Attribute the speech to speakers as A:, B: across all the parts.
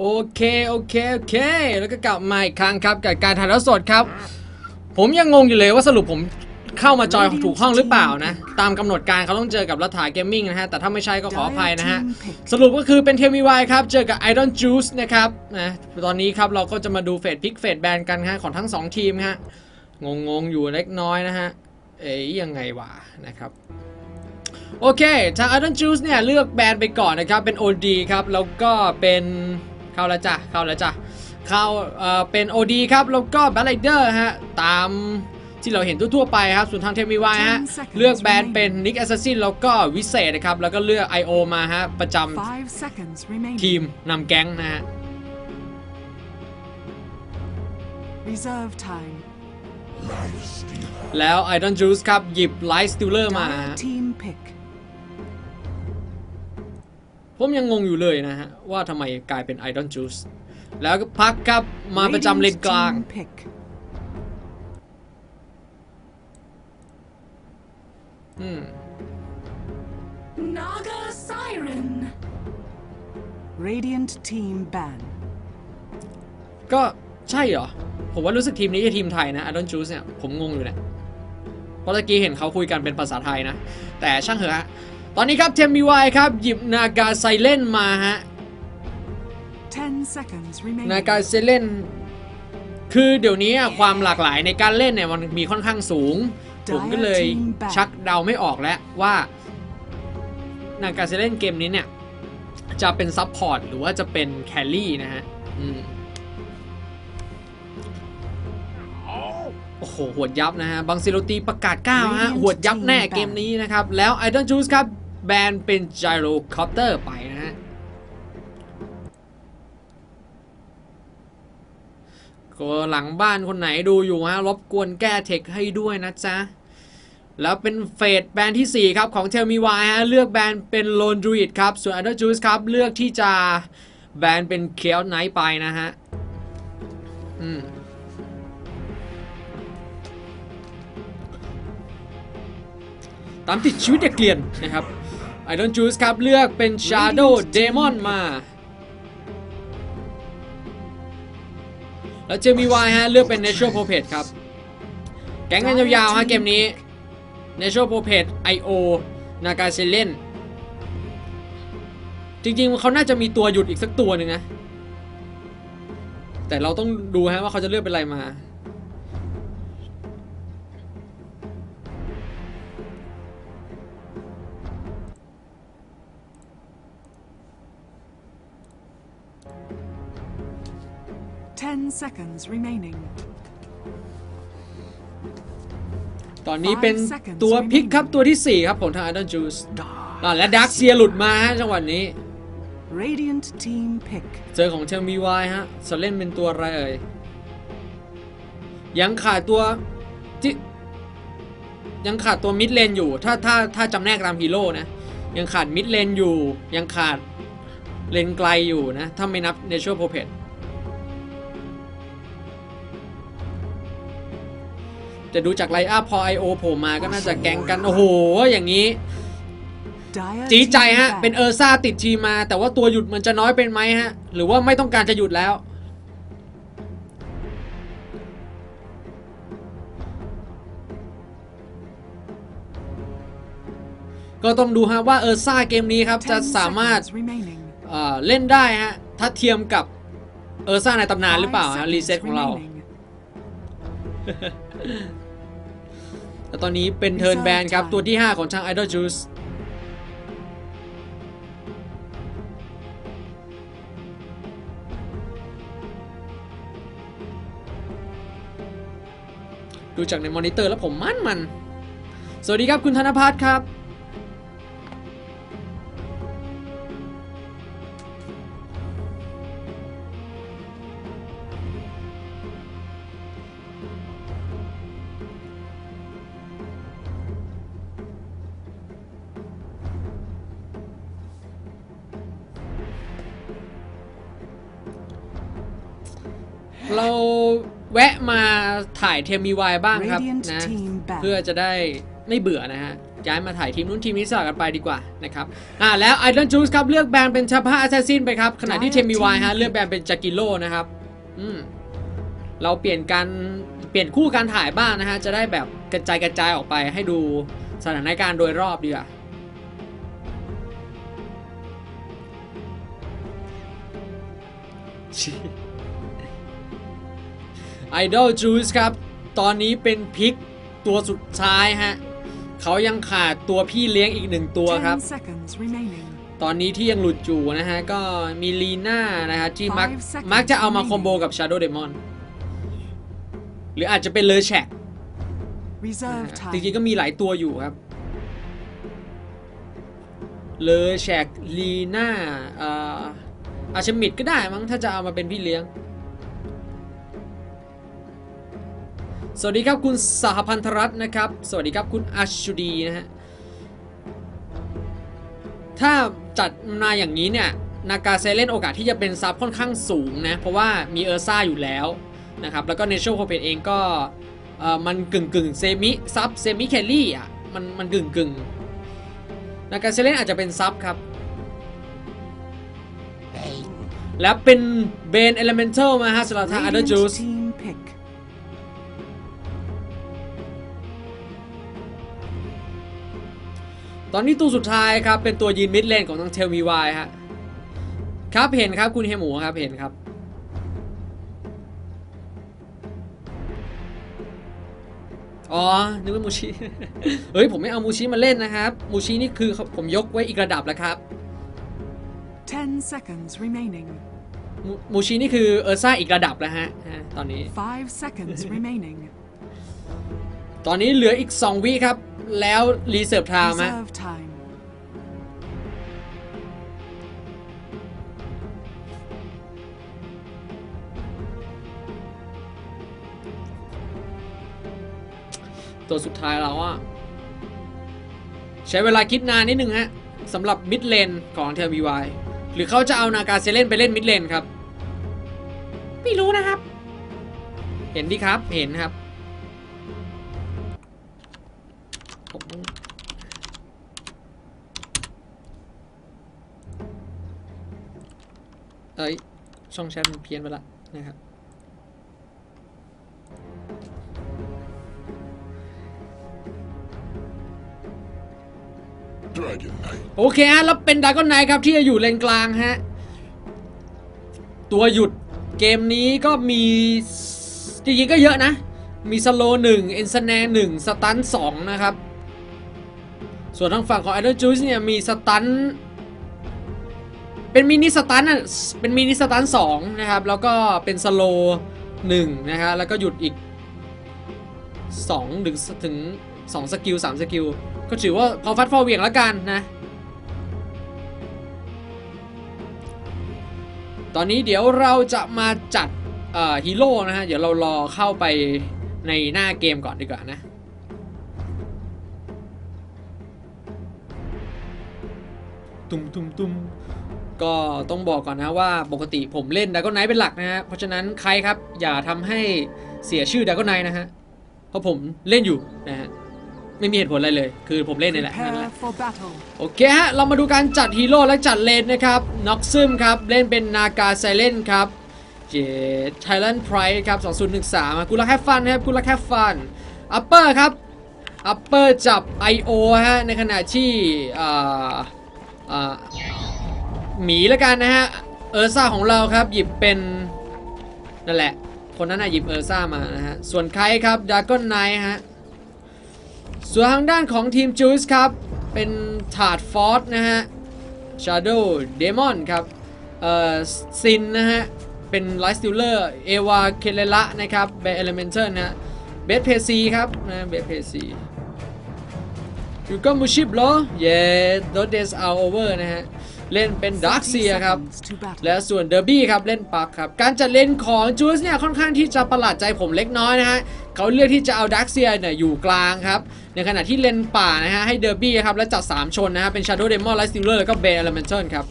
A: โอเค โอเค โอเค แล้วก็กลับมาอีกครั้งครับ กับการถ่ายทอดสดครับ ผมยังงงอยู่เลยว่าสรุปผมเข้ามาจอยถูกห้องหรือเปล่านะ ตามกำหนดการเขาต้องเจอกับรัฐาเกมมิ่งนะฮะ แต่ถ้าไม่ใช่ก็ขออภัยนะฮะ สรุปก็คือเป็นเทมีวายครับ เจอกับ Idol Juice นะครับนะตอนนี้ครับเราก็จะมาดูเฟดพิกเฟดแบนกันฮะของทั้ง 2 ทีมฮะงงๆอยู่เล็กน้อยนะฮะ เอ๊ยยังไงวะนะครับโอเค ทาง Idol Juice เนี่ยเลือกแบนไปก่อนนะครับเป็น OD ครับแล้วก็เป็น เข้าแล้วจ้ะเข้าแล้วจ้ะเข้าเอ่อเป็น OD ครับแล้วก็ b a t t l e r ฮะตามที่เราเห็นทั่วๆไปครับส่วนทางเทมีวายฮะเลือกแบนเป็น Nick Assassin แล้วก็วิเศษนะครับแล้วก็เลือก IO มาฮะประจำ
B: Five seconds remaining.
A: ทีมนำแก๊งนะฮะ
B: Reserve time.
A: แล้ว Idol Juice ครับหยิบ Light Stealer มา
B: Dire
A: ฮะ
B: team pick.
A: ผมยังงงอยู่เลยนะฮะ ว่าทำไมกลายเป็น Idol Juice แล้วก็พักครับมาประจำเลน
B: Radiant
A: กลาง
B: team pick.
A: อืม
C: Naga Siren.
B: Radiant team ban.
A: ก็ใช่เหรอ ผมว่ารู้สึกทีมนี้จะทีมไทยนะ Idol Juice เนี่ย ผมงงอยู่เนะเพราะตะกี้เห็นเขาคุยกันเป็นภาษาไทยนะ แต่ช่างเหอะฮะ ตอนนี้ครับเทมบีวครับหยิบนากาไซเลนมาฮะ
B: Ten seconds remaining.
A: นากาเซเลนคือเดี๋ยวนี้อะความหลากหลายในการเล่นเนี่ยมันมีค่อนข้างสูง ผมก็เลยชักเดาไม่ออกแล้วว่านากาเซเลนเกมนี้เนี่ยจะเป็นซับพอร์ตหรือว่าจะเป็นแคลรี่นะฮะอืมโอ้โห หวดยับนะฮะ บังซิโรตีประกาศก้าวฮะ หวดยับแน่เกมนี้นะครับ แล้วไอดอลจูสครับ แบนเป็นไจโรคอปเตอร์ไปนะฮะก็หลังบ้านคนไหนดูอยู่ฮะรบกวนแก้เทคให้ด้วยนะจ๊ะ แล้วเป็นเฟสแบนที่ 4 ครับของเทลมีวายฮะเลือกแบนเป็นโลนดรูอิดครับ ส่วนอันเดอร์จูสครับ เลือกที่จะแบนเป็นเคียวไนท์ไปนะฮะ อืมตามติดชีวิตเด็กเกลียนนะครับ ไอดอนจูสครับ เลือกเป็น Shadow Demon มา แล้วเจมีวายฮะ เลือกเป็น Natural p o p e t ครับ แก๊งกันยาวๆฮะเกมนี้ Natural p o p e t IO นากาเซเลนจริงๆเขาน่าจะมีตัวหยุดอีกสักตัวหนึ่งนะ แต่เราต้องดูฮะว่าเขาจะเลือกเป็นอะไรมา
B: seconds remaining.
A: ตอนนี้เป็นตัวพิกครับตัวที่ 4 ครับของทาง i d o n Juice อ่าและดักเซียหลุดมาฮะจังหวะนี้
B: Radiant team pick.
A: เจอของเทลมีวายฮะจะเล่นเป็นตัวอะไรเอ่ยยังขาดตัวที่ยังขาดตัวมิดเลนอยู่ ถ้าถ้าถ้าจำแนกตามฮีโร่นะ ยังขาดมิดเลนอยู่ ยังขาดเลนไกลอยู่นะ ถ้าไม่นับ Natural p o p e t จะดูจากไลน์อัพพอ IO โผล่มาก็น่าจะแก๊งกัน โอ้โห อย่างนี้
B: Dire
A: จีดใจ
B: team
A: ฮะ
B: ban.
A: เป็นเออร์ซ่าติดทีมมา แต่ว่าตัวหยุดมันจะน้อยเป็นไหมฮะ หรือว่าไม่ต้องการจะหยุดแล้วก็ต้องดูฮะว่าเออร์ซ่าเกมนี้ครับจะ
B: Ten
A: สามารถ
B: seconds remaining.
A: เอ่อเล่นได้ฮะถ้าเทียมกับเออร์ซ่าในตำนานหรือเปล่า
B: Five
A: ฮะ
B: seconds
A: รีเซ็ตของเรา
B: remaining.
A: แต่ตอนนี้เป็นเทิร์นแบนครับ ตัวที่ 5 ของทาง Idol Juice ดูจากในมอนิเตอร์แล้วผมมันมัน สวัสดีครับคุณธนพัฒน์ครับ แวะมาถ่ายเทมีวายบ้างครับ
B: Radiant
A: นะ
B: team back
A: เพื่อจะได้ไม่เบื่อนะฮะย้ายมาถ่ายทีมนู้นทีมนี้สลับกันไปดีกว่านะครับอ่าแล้วไอรอนจูสครับเลือกแบนเป็นชาพาแอสซัสซินไปครับขณะที่เทมีวายฮะเลือกแบนเป็นจากิโลนะครับอืมเราเปลี่ยนการเปลี่ยนคู่การถ่ายบ้างนะฮะจะได้แบบกระจายกระจายออกไปให้ดูสถานการณ์โดยรอบดีกว่าไอดอลจูสครับ ตอนนี้เป็นพิกตัวสุดท้ายฮะ เขายังขาดตัวพี่เลี้ยงอีกหนึ่งตัวครับ
B: 10 seconds remaining.
A: ตอนนี้ที่ยังหลุดอยู่นะฮะ ก็มีลีน่านะฮะ ที่มัก
B: Five seconds
A: มักจะเอามาคอมโบกับ Shadow Demon หรืออาจจะเป็นเลอแชก
B: Reserve
A: จริง
B: time.
A: ๆก็มีหลายตัวอยู่ครับ เลอแชกลีน่าอ่าอาชมิดก็ได้มั้งถ้าจะเอามาเป็นพี่เลี้ยง สวัสดีครับคุณสหพันธรัตน์นะครับ สวัสดีครับคุณอัชชุดีนะฮะ ถ้าจัดมาอย่างนี้เนี่ย นากาเซเล่นโอกาสที่จะเป็นซับค่อนข้างสูงนะ เพราะว่ามีเออร์ซ่าอยู่แล้วนะครับ แล้วก็เนเชอร์โคเปนเองก็มันกึ่งกึ่งเซมิซับเซมิแคลรี่อะ มันมันกึ่งกึ่งนากาเซเล่นอาจจะเป็นซับครับ แล้วเป็นเบนเอลเมนทัลมาฮะสำหรับทางอันเดอร์จูส ตอนนี้ตัวสุดท้ายครับ เป็นตัวยืนมิดเลนของทางเทลมีวายฮะครับเห็นครับคุณเฮยหมูครับเห็นครับ อ๋อ นึกว่ามูชิ เฮ้ย ผมไม่เอามูชิมาเล่นนะครับ มูชินี่คือผมยกไว้อีกระดับแล้วครับ
B: 10 seconds remaining.
A: มูมูชินี่คือเออร์ซ่าอีกระดับแล้วฮะฮะตอนนี้
B: 5 seconds remaining.
A: ตอนนี้เหลืออีก 2 วิครับ แล้วรีเซิร์ฟไทม์ฮะ
B: Reserve time.
A: ตัวสุดท้ายแล้วอะใช้เวลาคิดนานนิดนึงฮะสำหรับมิดเลนของเทลบีวหรือเขาจะเอานากาเซเลนไปเล่นมิดเลนครับ ไม่รู้นะครับ เห็นดิครับเห็นครับ เอ้ย ช่องแชทมันเพี้ยนไปละนะครับ
C: Dragon Knight.
A: โอเคฮะ แล้วเป็นดากอนไนครับที่จะอยู่เลนกลางฮะ ตัวหยุดเกมนี้ก็มี จริงๆก็เยอะนะ มีสโลหนึ่งเอ็นสแนหนึ่งสตันสองนะครับ ส่วนทางฝั่งของ Idol Juice เนี่ยมีสตัน เป็นมินิสตันอะเป็นมินิสตันสองนะครับ แล้วก็เป็นสโลหนึ่งนะฮะแล้วก็หยุดอีกสองถึงถึงสองสกิลสามสกิล ก็ถือว่าพอฟัดฟอเวียงแล้วกันนะ ตอนนี้เดี๋ยวเราจะมาจัดฮีโร่นะฮะ เดี๋ยวเรารอเข้าไปในหน้าเกมก่อนดีกว่านะตุ้มตุ้มตุ้ม ก็ต้องบอกก่อนนะว่าปกติผมเล่นด a ก o n ไน t เป็นหลักนะฮะ เพราะฉะนั้นใครครับ อย่าทำให้เสียชื่อด a ก o n ไน t นะฮะ เพราะผมเล่นอยู่นะฮะ ไม่มีเหตุผลอะไรเลย คือผมเล่นนี่แหละนั่นแห
B: Prepare
A: ละ
B: for battle.
A: โอเคฮะ เรามาดูการจัดฮีโร่และจัดเลนนะครับน็อกซึมครับ เล่นเป็นนากาไซเลนครับเจไทแลนด์ไพรครับ 2013กูรักแค่ฟันครับกูรักแค่ฟันอัปเปอร์ครับอัปเปอร์จับ I.O. ฮะในขณะที่อ่าอ่า หมีแล้วกันนะฮะ เออร์ซ่าของเราครับหยิบเป็นนั่นแหละ คนนั้นน่ะหยิบเออร์ซ่ามานะฮะ ส่วนใครครับดาร์กอนไนฮะ ส่วนทางด้านของทีมจูสครับ เป็นถาดฟอร์สนะฮะ Shadow Demon ครับ เอ่อซินนะฮะ เป็นไลท์สติลเลอร์เอวาเคเลละนะครับเบเอลเมนเทอร์นะฮะเบสเพซีครับนะเบสเพซีอยู่ก็มูชิบเหรอเย้โดเดสเอาโอเวอร์นะฮะ เล่นเป็นดาร์ค
B: 30
A: เซียครับ
B: seconds to battle.
A: และส่วนเดอร์บี้ครับเล่นปักครับ การจัดเล่นของจูสเนี่ยค่อนข้างที่จะประหลาดใจผมเล็กน้อยนะฮะเขาเลือกที่จะเอาดักเซียเนี่ยอยู่กลางครับ ในขณะที่เลนป่านะฮะให้เดอร์บี้ครับและจัด 3 ชนนะฮะเป็น Shadow Demon Light Stealer แล้วก็ Bear Elemental ครับ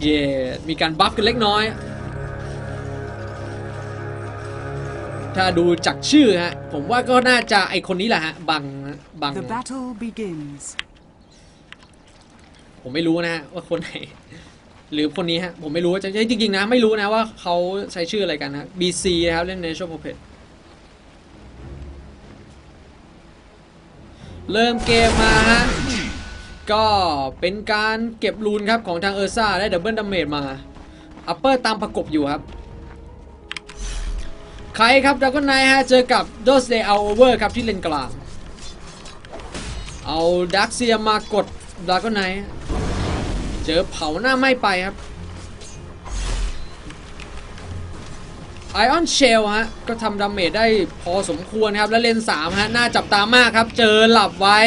A: เย่มีการบัฟกันเล็กน้อย ถ้าดูจากชื่อฮะ ผมว่าก็น่าจะไอคนนี้แหละฮะ บังนะบัง
B: The battle begins.
A: ผมไม่รู้นะฮะว่าคนไหน หรือคนนี้ฮะ ผมไม่รู้ว่าจะจริงๆนะ ไม่รู้นะว่าเขาใช้ชื่ออะไรกันนะ BC นะครับ เล่น National Puppet เริ่มเกมมาฮะ ก็เป็นการเก็บรูนครับ ของทางเออร์ซ่าได้ดับเบิลดาเมจมา อัปเปอร์ตามประกบอยู่ครับ ใครครับด r ก g นไนฮะ เจอกับ d o s Day All Over ครับที่เลนกลาง เอาดักเซียมากดด r ก g นไนเจอเผาหน้าไม้ไปครับไอออนเชลฮะ ก็ทำดาเมจได้พอสมควรครับ แล้วเลน3ฮะ น่าจับตามากครับ เจอหลับไว้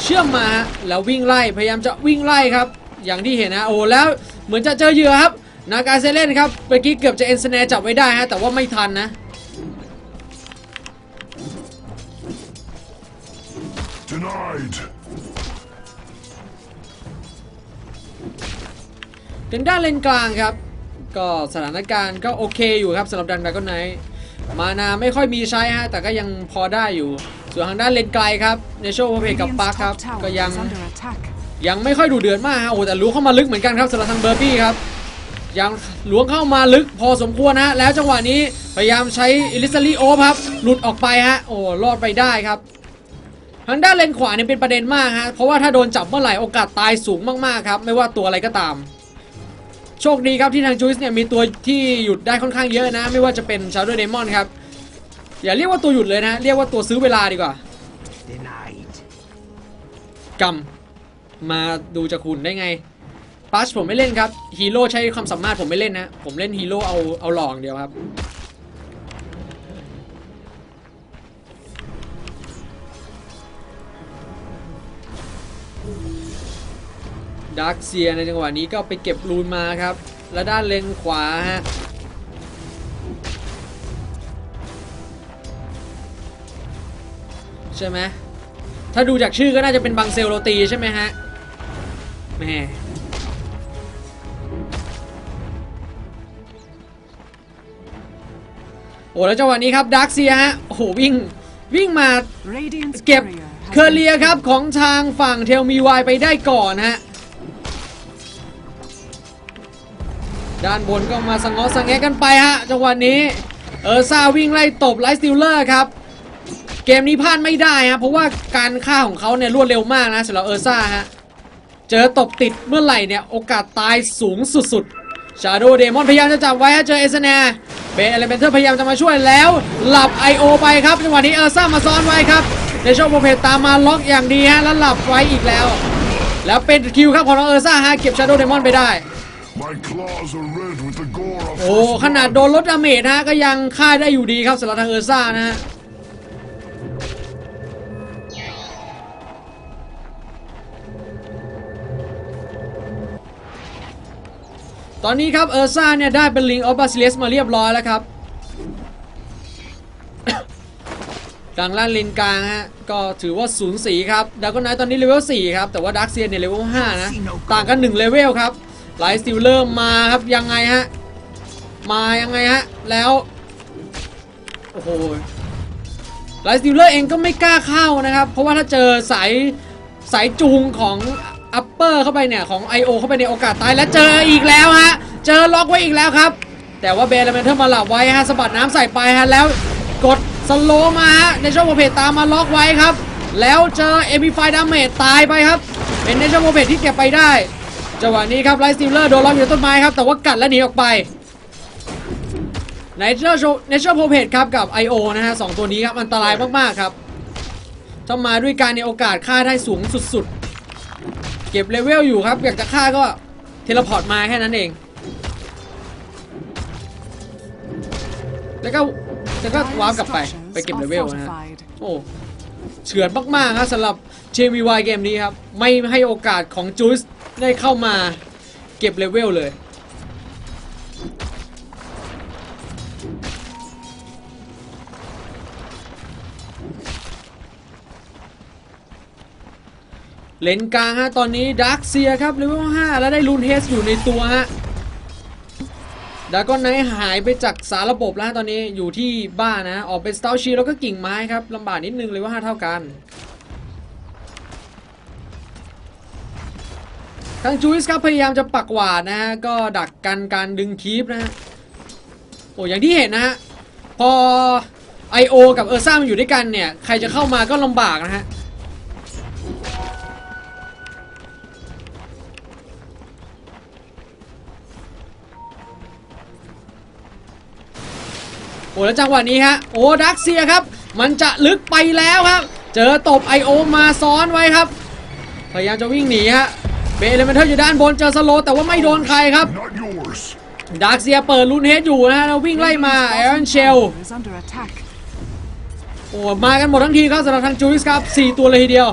A: เชื่อมมาแล้ววิ่งไล่ พยายามจะวิ่งไล่ครับ อย่างที่เห็นนะ โอ้แล้ว เหมือนจะเจอเหยื่อครับ นากาเซเล่นครับเมื่อกี้เกือบจะเอ็นสแนจับไว้ได้ฮะแต่ว่าไม่ทันนะ
C: Denied.
A: ถึงด้านเลนกลางครับ ก็สถานการณ์ก็โอเคอยู่ครับสำหรับดันดากอนไนมานาไม่ค่อยมีใช้ฮะแต่ก็ยังพอได้อยู่ ส่วนทางด้านเลนไกลครับในโชว์พเพกับ
B: Radiant's
A: ปาร์คครับ
B: top tower
A: ก็ยัง
B: is under attack.
A: ยังไม่ค่อยดูเดือดมากฮะโอ้แต่รู้เข้ามาลึกเหมือนกันครับสำหรับทางเบอร์บี้ครับยังล้วงเข้ามาลึกพอสมควรฮะแล้วจังหวะนี้พยายามใช้อิลิซารีโอฟครับหลุดออกไปฮะโอ้รอดไปได้ครับทางด้านเลนขวาเนี่ยเป็นประเด็นมากฮะเพราะว่าถ้าโดนจับเมื่อไหร่โอกาสตายสูงมากๆครับไม่ว่าตัวอะไรก็ตาม โชคดีครับที่ทางจูสเนี่ยมีตัวที่หยุดได้ค่อนข้างเยอะนะ ไม่ว่าจะเป็นชาร์ w เดมอนครับอย่าเรียกว่าตัวหยุดเลยนะ เรียกว่าตัวซื้อเวลาดีกว่า
C: Denied.
A: กรร มาดูจากคุณได้ไงปัชผมไม่เล่นครับฮีโร่ใช้ความสามารถผมไม่เล่นนะ ผมเล่นฮีโร่เอาเอาหลองเดียวครับ ดาร์คเซียในจังหวะนี้ก็ไปเก็บรูนมาครับ และด้านเลนขวาฮะใช่ไหมถ้าดูจากชื่อก็น่าจะเป็นบังเซลโรตีใช่ไหมฮะ แหม่โอ้แล้วจังหวะนี้ครับดาร์คเซียฮะโอ้โหวิ่งวิ่งมา
B: Radiant's
A: เก็บ
B: barrier has
A: เคอร์เลียครับของทางฝั่งเทลมีวายไปได้ก่อนฮะด้านบนก็มาสงอสงแงกันไปฮะจังหวะนี้เออร์ซ่าวิ่งไล่ตบไลท์สติลเลอร์ครับ เกมนี้พลาดไม่ได้ฮะเพราะว่าการฆ่าของเขาเนี่ยรวดเร็วมากนะสำหรับเออร์ซ่าฮะ เจอตบติดเมื่อไหร่เนี่ย โอกาสตายสูงสุดๆชาโดเดมอนพยายามจะจับไว้ฮะเจอเอเซเนียเบนเอเลเมนเทอร์พยายามจะมาช่วยแล้ว หลับ I.O. ไปครับจังหวะนี้เออร์ซ่ามาซ้อนไว้ครับในช่วงโปรเพตตามมาล็อกอย่างดีฮะแล้วหลับไว้อีกแล้ว แล้วเป็นคิวครับของน้องเออร์ซ่าฮะเก็บชาโดเดมอนไปได้
C: My claws are red with the gore of
A: โอ้ขนาดโดนลดดาเมจฮะก็ยังฆ่าได้อยู่ดีครับสำหรับทางเออร์ซ่านะฮะ ตอนนี้ครับเออร์ซ่าเนี่ยได้เป็นลิงออฟบาซิเลสมาเรียบร้อยแล้วครับดังล่านเลนกลางฮะก็ถือว่าศูนย์สีครับดากอนไนตอนนี้เลเวล4ครับแต่ว่าดักเซียนเนี่ยเลเวล5นะต่างกัน1เลเวลครับไลท์สติลเริ่มมาครับยังไงฮะมายังไงฮะแล้วโอ้โหไลท์สติลเลอร์เองก็ไม่กล้าเข้านะครับ เพราะว่าถ้าเจอสายสายจูงของ เปอร์เข้าไปเนี่ยของ I.O. เข้าไปในโอกาสตายและเจออีกแล้วฮะ เจอล็อกไว้อีกแล้วครับ แต่ว่าเบลเมนเทอร์มาหลับไว้ฮะสะบัดน้ำใส่ไปฮะแล้วกดสโลมาฮะในช่วงโปรเพจตามมาล็อกไว้ครับ แล้วเจอเอมิไฟดาเมจตายไปครับ เป็นในช่วงโปรเพจที่เก็บไปได้จังหวะนี้ครับไลท์สติลเลอร์โดนล็อกอยู่ต้นไม้ครับแต่ว่ากัดและหนีออกไปในเชอร์โชในเชอร์โพเพจครับกับ I.O. นะฮะสองตัวนี้ครับอันตรายมากๆครับถ้ามาด้วยการในโอกาสฆ่าได้สูงสุดๆ ก็บเลเวลอยู่ครับ อยากจะฆ่าก็เทเลพอร์ตมาแค่นั้นเอง แล้วก็แล้วก็วาร์ปกลับไปไปเก็บเลเวลนะฮะโอ้เฉือนมากๆครับสำหรับ JVY เกมนี้ครับ ไม่ให้โอกาสของจูสได้เข้ามาเก็บเลเวลเลย เลนกลางฮะตอนนี้ดาร์คเซียครับเลเวล5แล้วได้ลูนเฮสอยู่ในตัวฮะดาก้อนไนท์หายไปจากสารระบบแล้วตอนนี้อยู่ที่บ้านนะ ออกเป็นสตาร์ชีแล้วก็กิ่งไม้ครับลำบากนิดนึงเลยว่า5เท่ากันทางจูอิสครับพยายามจะปักหวาดนะฮะก็ดักกันการดึงคีปนะฮะโอ้อย่างที่เห็นนะฮะพอ I.O. กับเออร์ซ่ามันอยู่ด้วยกันเนี่ย ใครจะเข้ามาก็ลำบากนะฮะ โอ้แล้วจังหวะนี้ฮะโอ้ดักเซียครับ มันจะลึกไปแล้วครับ เจอตบ I.O. มาซ้อนไว้ครับ พยายามจะวิ่งหนีฮะเบลเลเมนเทอร์อยู่ด้านบนเจอสโลแต่ว่าไม่โดนใครครับดาร์กเซียเปิดลูนเฮดอยู่นะแล้ววิ่งไล่มาเอรอนเชลโอ้มากันหมดทั้งทีครับสำหรับทางจูริสครับ 4 ตัวเลยทีเดียว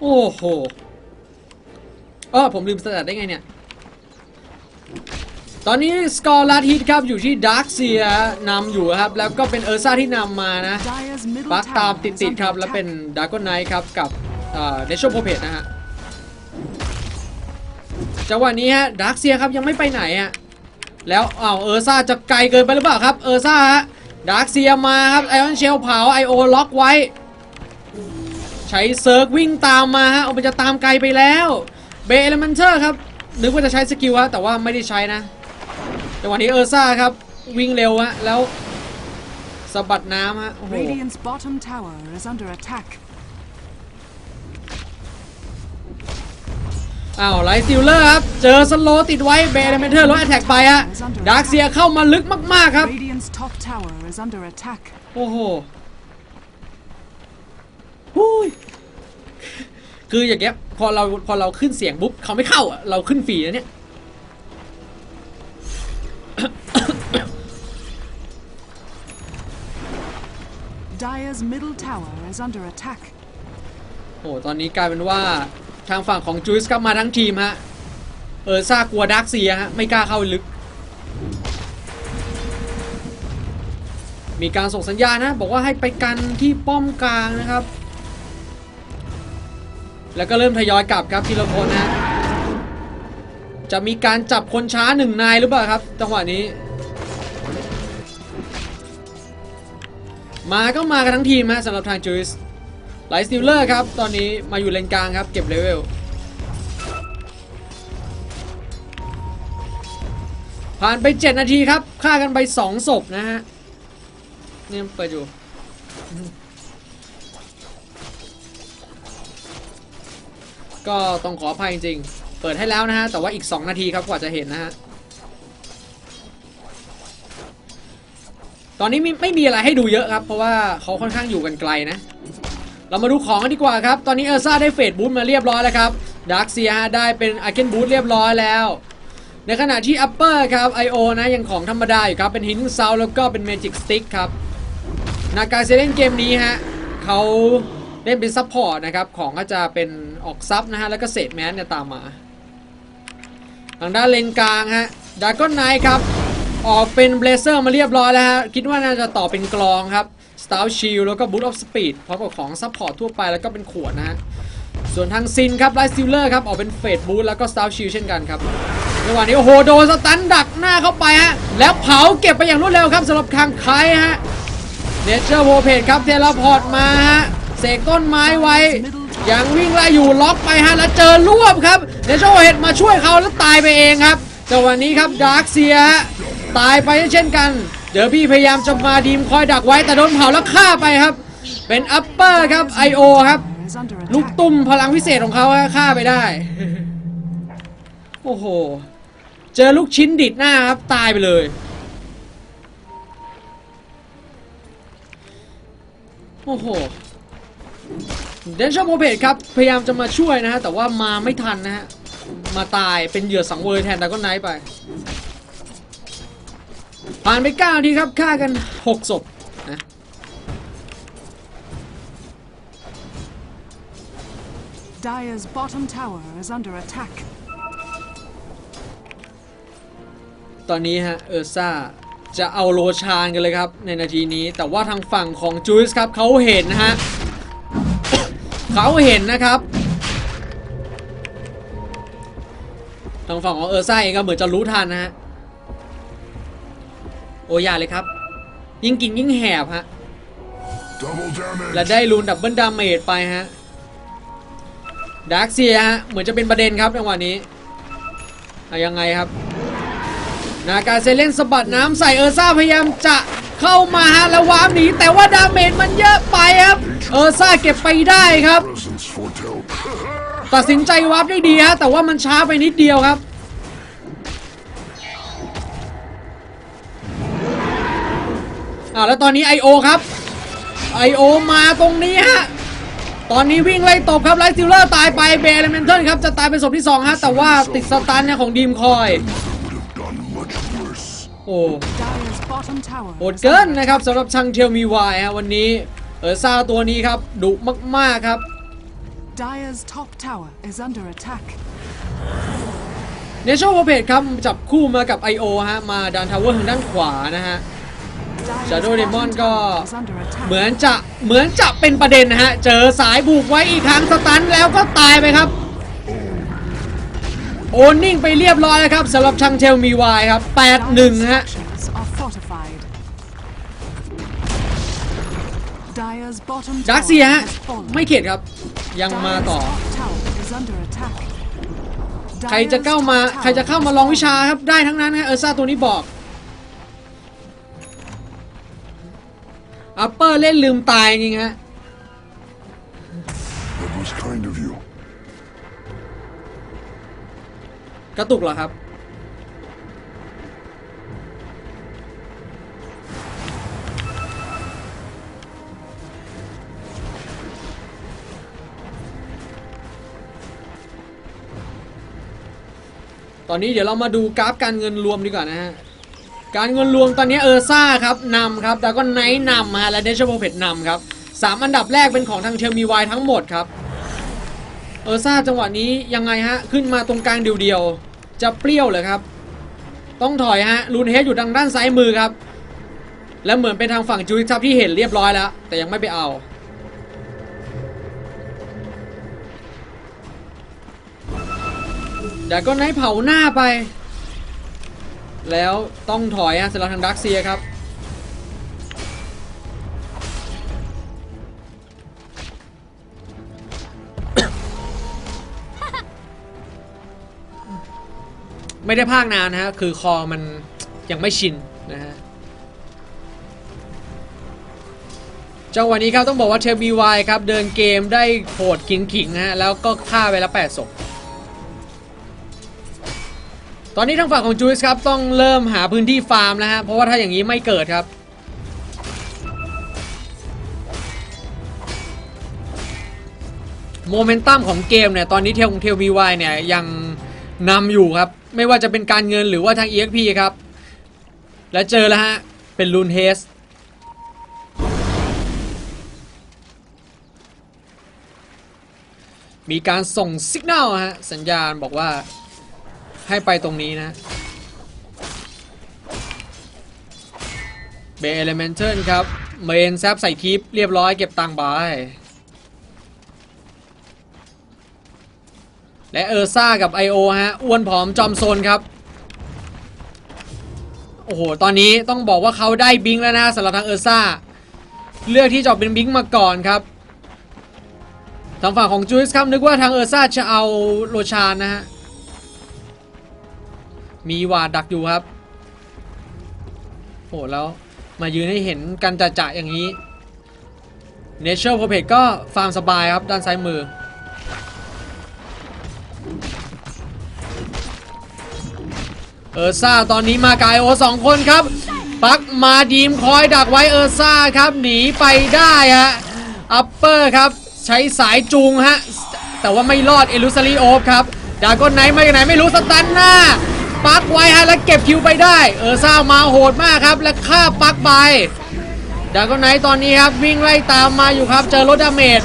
A: โอ้โห เออผมลืมสแตทได้ไงเนี่ย ตอนนี้สกอร์ลัดฮิตครับอยู่ที่ดาร์กเซียนำอยู่ครับ แล้วก็เป็นเออร์ซ่าที่นำมานะ
B: Dyer's middle
A: ปักตามติดๆครับ แล้วเป็นดาร์กอนไนท์ครับกับเนชั่นโพเพตนะฮะจังหวะนี้ฮะดาร์กเซียครับยังไม่ไปไหนอะแล้วอ้าวเออร์ซ่าจะไกลเกินไปหรือเปล่าครับเออร์ซ่าฮะดาร์กเซียมาครับไอออนเชลเผาไอโอล็อกไว้ ใช้เซิร์กวิ่งตามมาฮะเอามันจะตามไกลไปแล้ว เบเอลเมนเทอร์ครับนึกว่าจะใช้สกิลฮะแต่ว่าไม่ได้ใช้นะจังหวะนี้เออร์ซ่าครับ วิ่งเร็วฮะแล้วสะบัดน้ำฮะโอ้โห
B: Radiant's bottom tower is under attack.
A: อ้าวไลท์ซิลเลอร์ครับ เจอสโลว์ติดไว้เบลเมนเทอร์ลดแอตแทกไปฮะดาร์กเซียเข้ามาลึกมาก ๆ ครับ
B: Radiant's top tower is under attack.
A: โอ้โหฮู้ย คืออย่างเงี้ยพอเราพอเราขึ้นเสียงปุ๊บเขาไม่เข้าอะเราขึ้นฟรีนะเนี่ย
B: Dyer's middle tower is under attack.
A: โอ้ตอนนี้กลายเป็นว่าทางฝั่งของจูสครับมาทั้งทีมฮะ เออซ่ากลัวดาร์กเซียฮะ ไม่กล้าเข้าลึก มีการส่งสัญญาณนะ บอกว่าให้ไปกันที่ป้อมกลางนะครับ แล้วก็เริ่มทยอยกลับครับทีละคนนะจะมีการจับคนช้าหนึ่งนายหรือเปล่าครับจังหวะนี้ มาก็มากันทั้งทีมฮะสำหรับทางจูสไลท์สติลเลอร์ครับ ตอนนี้มาอยู่เลนกลางครับ เก็บเลเวลผ่านไป 7 นาทีครับฆ่ากันไป 2 ศพนะฮะนี่เปิดอยู่ ก็ต้องขออภัยจริงๆ เปิดให้แล้วนะฮะ แต่ว่าอีก 2 นาทีครับกว่าจะเห็นนะฮะ ตอนนี้ไม่ไม่มีอะไรให้ดูเยอะครับ เพราะว่าเขาค่อนข้างอยู่กันไกลนะ เรามาดูของกันดีกว่าครับ ตอนนี้เออร์ซ่าได้เฟดบูทมาเรียบร้อยแล้วครับดาร์คเซียได้เป็นอาเคนบูทเรียบร้อยแล้ว ในขณะที่อัปเปอร์ครับ I.O. นะยังของธรรมดาอยู่ครับ เป็นฮินซาวแล้วก็เป็นเมจิกสติ๊กครับนากาเซเล่นเกมนี้ฮะเขา เล่นเป็นซัพพอร์ตนะครับ ของก็จะเป็นออกซับนะฮะ แล้วก็เศษแมสเนี่ยตามมา ทางด้านเลนกลางฮะดากอนไนครับ ออกเป็นเบลเซอร์มาเรียบร้อยแล้วฮะ คิดว่าน่าจะต่อเป็นกลองครับ s t a r Shield แล้วก็ Boot of Speed พร้อมกับของซัพพอร์ตทั่วไปแล้วก็เป็นขวดนะฮะ ส่วนทางซินครับไลท์ซิลเลอร์ครับ ออกเป็นเฟดบูทแล้วก็ s t a r Shield เช่นกันครับในวันนี้โอ้โหโดนสตันดักหน้าเข้าไปฮะแล้วเผาเก็บไปอย่างรวดเร็วครับสำหรับคางไคฮะเนเจอร์โวเพจครับเทเลพอร์ตมาฮะ เสกต้นไม้ไว้ ยังวิ่งไล่อยู่ล็อกไปฮะแล้วเจอรวบครับเนเจอร์โวเพจมาช่วยเขาแล้วตายไปเองครับจังหวะนี้ครับดาร์คเซียตายไปเช่นกัน เดี๋ยวพี่พยายามจะมาดีมคอยดักไว้แต่โดนเผาแล้วฆ่าไปครับ เป็นอัปเปอร์ครับ I.O. ครับ ลูกตุ้มพลังพิเศษของเขาฆ่าไปได้ โอ้โห เจอลูกชิ้นดิดหน้าครับ ตายไปเลย โอ้โห เดนชอโมเพดครับ พยายามจะมาช่วยนะฮะ แต่ว่ามาไม่ทันนะฮะ มาตายเป็นเหยื่อสังเวยแทนดราก้อนไนท์ไป ผ่านไป9นาทีครับฆ่ากัน 6 ศพนะ
B: Dyer's bottom tower is under attack.
A: ตอนนี้ฮะ เออร์ซ่าจะเอาโรชานกันเลยครับ ในนาทีนี้แต่ว่าทางฝั่งของจูสครับเขาเห็นนะฮะ เขาเห็นนะครับ ทางฝั่งของเออร์ซ่าเองก็เหมือนจะรู้ทันนะฮะ โอ้ยาเลยครับ ยิ่งกินยิ่งแหบฮะ
C: Double damage.
A: และได้รูนดับเบิลดาเมจไปฮะดาร์คเซียฮะ เหมือนจะเป็นประเด็นครับในวันนี้เอายังไงครับ นาการเซเลนสะบัดน้ำใส่เออร์ซ่าพยายามจะเข้ามาฮะแล้ววาร์ปหนีแต่ว่าดาเมจมันเยอะไปครับ เออร์ซ่าเก็บไปได้ครับ ตัดสินใจวาร์ปได้ดีฮะแต่ว่ามันช้าไปนิดเดียวครับอ่าแล้วตอนนี้ I.O. ครับ I.O. มาตรงนี้ฮะ ตอนนี้วิ่งไล่ตบครับไลท์ซิลเลอร์ตายไปเบลเลเมนเทนครับ จะตายเป็นศพที่ 2 ฮะ แต่ว่าติดสตันเนี่ยของดีมคอย โอ้
B: Dyer's bottom tower
A: โหด
B: is
A: เกิน
B: under
A: นะครับสำหรับชังเทลมีวายฮะวันนี้เออซาตัวนี้ครับดุมากๆครับ
B: Dyer's top tower is under attack.
A: เนชั่นโอเพดครับจับคู่มากับ I.O. ฮะมาดันทาวเวอร์ทางด้านขวานะฮะ
B: Dyer's
A: Shadow
B: bottom
A: Demon
B: tower
A: ก็
B: is under attack.
A: เหมือนจะเหมือนจะเป็นประเด็นนะฮะ เจอสายบุกไว้อีกครั้งสตันแล้วก็ตายไปครับ โอนนิ่งไปเรียบร้อยแล้วครับสำหรับชังเทลมีวายครับ 8-1 ฮะ
B: structures are fortified. Dyer's bottom
A: ดักเซียฮะ ไม่เข็ดครับ ยังมาต่อ ใครจะเข้ามาใครจะเข้ามาลองวิชาครับ ได้ทั้งนั้นฮะ เออซ่าตัวนี้บอกอัปเปอร์เล่นลืมตายจริงฮะ กระตุกเหรอครับ ตอนนี้เดี๋ยวเรามาดูกราฟการเงินรวมดีกว่านะฮะ การเงินรวมตอนนี้เออร์ซ่าครับนำครับแล้วก็ไนท์นำฮะและเดชโบเพชนำครับสามอันดับแรกเป็นของทางเชลมีวายทั้งหมดครับ เออซ่าจังหวะนี้ยังไงฮะ ขึ้นมาตรงกลางเดียวๆ จะเปรี้ยวเลยครับ ต้องถอยฮะลูนเฮดอยู่ทางด้านซ้ายมือครับ แล้วเหมือนเป็นทางฝั่งจูริซับที่เห็นเรียบร้อยแล้ว แต่ยังไม่ไปเอาเดี๋ยวก็ไนท์เผาหน้าไป แล้วต้องถอยฮะสำหรับทางดักเซียครับ ไม่ได้พากนานนะฮะ คือคอมันยังไม่ชินนะฮะ จังหวะนี้ครับต้องบอกว่าเทลบีวายครับ เดินเกมได้โหดขิงๆนะฮะ แล้วก็ฆ่าไปแล้ว8ศพ ตอนนี้ทางฝั่งของจูสครับ ต้องเริ่มหาพื้นที่ฟาร์มแล้วฮะ เพราะว่าถ้าอย่างนี้ไม่เกิดครับโมเมนตัมของเกมเนี่ย ตอนนี้เทลของเทลวีวเนี่ย ยัง นำอยู่ครับ ไม่ว่าจะเป็นการเงินหรือว่าทาง EXP ครับ และเจอแล้วฮะ เป็นลูนเฮสมีการส่งสัญญาณฮะ สัญญาณบอกว่าให้ไปตรงนี้นะเบย์เอเลเมนเทนครับ เมนแซฟใส่คลิปเรียบร้อยเก็บตังค์ไป และเออร์ซ่ากับ I.O. ฮะ อ้วนผอมจอมโซนครับ โอ้โห ตอนนี้ต้องบอกว่าเขาได้บิงแล้วนะสำหรับทางเออร์ซ่า เลือกที่จะออกเป็นบิงมาก่อนครับ ทางฝั่งของจูสครับนึกว่าทางเออร์ซ่าจะเอาโรชานนะฮะ มีวาดดักอยู่ครับโอ้แล้วมายืนให้เห็นกันจะๆอย่างนี้ เนเชอร์โพเพก็ฟาร์มสบายครับด้านซ้ายมือ เออร์ซ่าตอนนี้มากายโอสองคนครับ ปักมาดีมคอยดักไว้เออร์ซ่าครับ หนีไปได้ฮะอัปเปอร์ครับ ใช้สายจูงฮะ แต่ว่าไม่รอด เอลุซารีโอฟครับดากอนไหนมาจากไหนไม่รู้สตันหน้าปักไว้ฮะ แล้วเก็บคิวไปได้ เออร์ซ่ามาโหดมากครับ และฆ่าปักไปดากอนไหนตอนนี้ครับ วิ่งไล่ตามมาอยู่ครับ เจอรถดาเมจ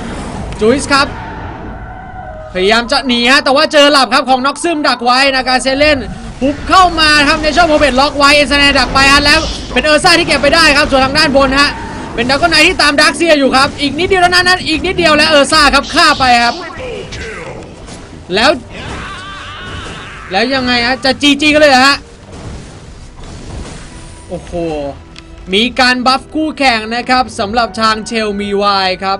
A: จุยส์ครับพยายามจะหนีฮะแต่ว่าเจอหลับครับของน็อกซึมดักไว้นาการเซเล่น หุบเข้ามาครับในช่องโมเบตล็อกไว้เอเซนดักไปฮะแล้วเป็นเออร์ซ่าที่เก็บไปได้ครับส่วนทางด้านบนฮะเป็นดาวก็ไนที่ตามดาร์คเซียอยู่ครับอีกนิดเดียวแล้วนั้นนั้นอีกนิดเดียวแล้วเออร์ซ่าครับฆ่าไปครับ แล้ว แล้วยังไงฮะจะจีจีกันเลยฮะโอ้โหมีการบัฟคู่แข่งนะครับสำหรับทางเชลมีวายครับ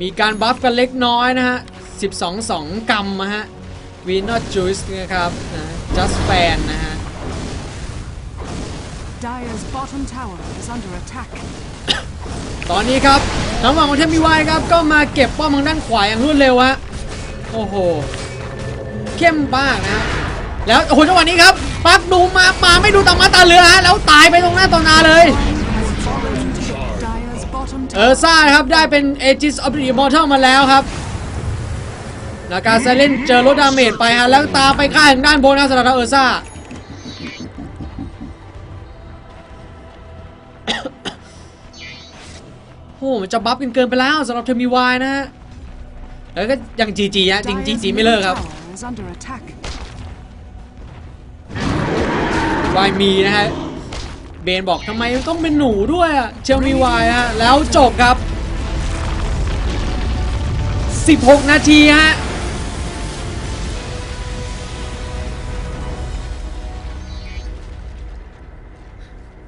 A: มีการบัฟกันเล็กน้อยนะฮะ 12 2กรัมนะฮะ วีนอ j จูสนะครับนะ just fan นะฮะ
B: Dire's bottom tower is under attack.
A: ตอนนี้ครับทางฝั่งของเทพมีวายครับก็มาเก็บป้อมทางด้านขวาอย่างรวดเร็วฮะโอ้โหเข้มมากนะฮะแล้วโอ้โหจังหวะนี้ครับปักดูมามาไม่ดูตามาตาเรือฮะแล้วตายไปตรงหน้าต่อหน้าเลย
B: Dire's bottom
A: เออ
B: tower
A: ซ่าครับได้เป็น Aegis of the Immortal มาแล้วครับ นาการไซเลนเจอลดดาเมจไปฮะแล้วตาไปฆ่าทางด้านบนนะสำหรับเออร์ซ่าโอ้โหมันจะบัฟกันเกินไปแล้วสำหรับเทมีวายนะฮะ แล้วก็ยังจีจีฮะจริงจีจีไม่เลิกครับวายมีนะฮะ เบนบอกทำไมต้องเป็นหนูด้วยอะเชลมีวายฮะ แล้วจบครับ 16 นาทีฮะ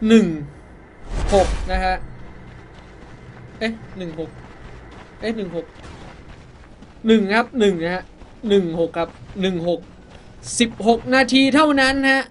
A: หนึ่งหกนะฮะ เอ๊ะหนึ่งหกเอ๊ะหนึ่งหกหนึ่งครับหนึ่งนะฮะหนึ่งหกครับหนึ่งหกสิบหกนาทีเท่านั้นฮะ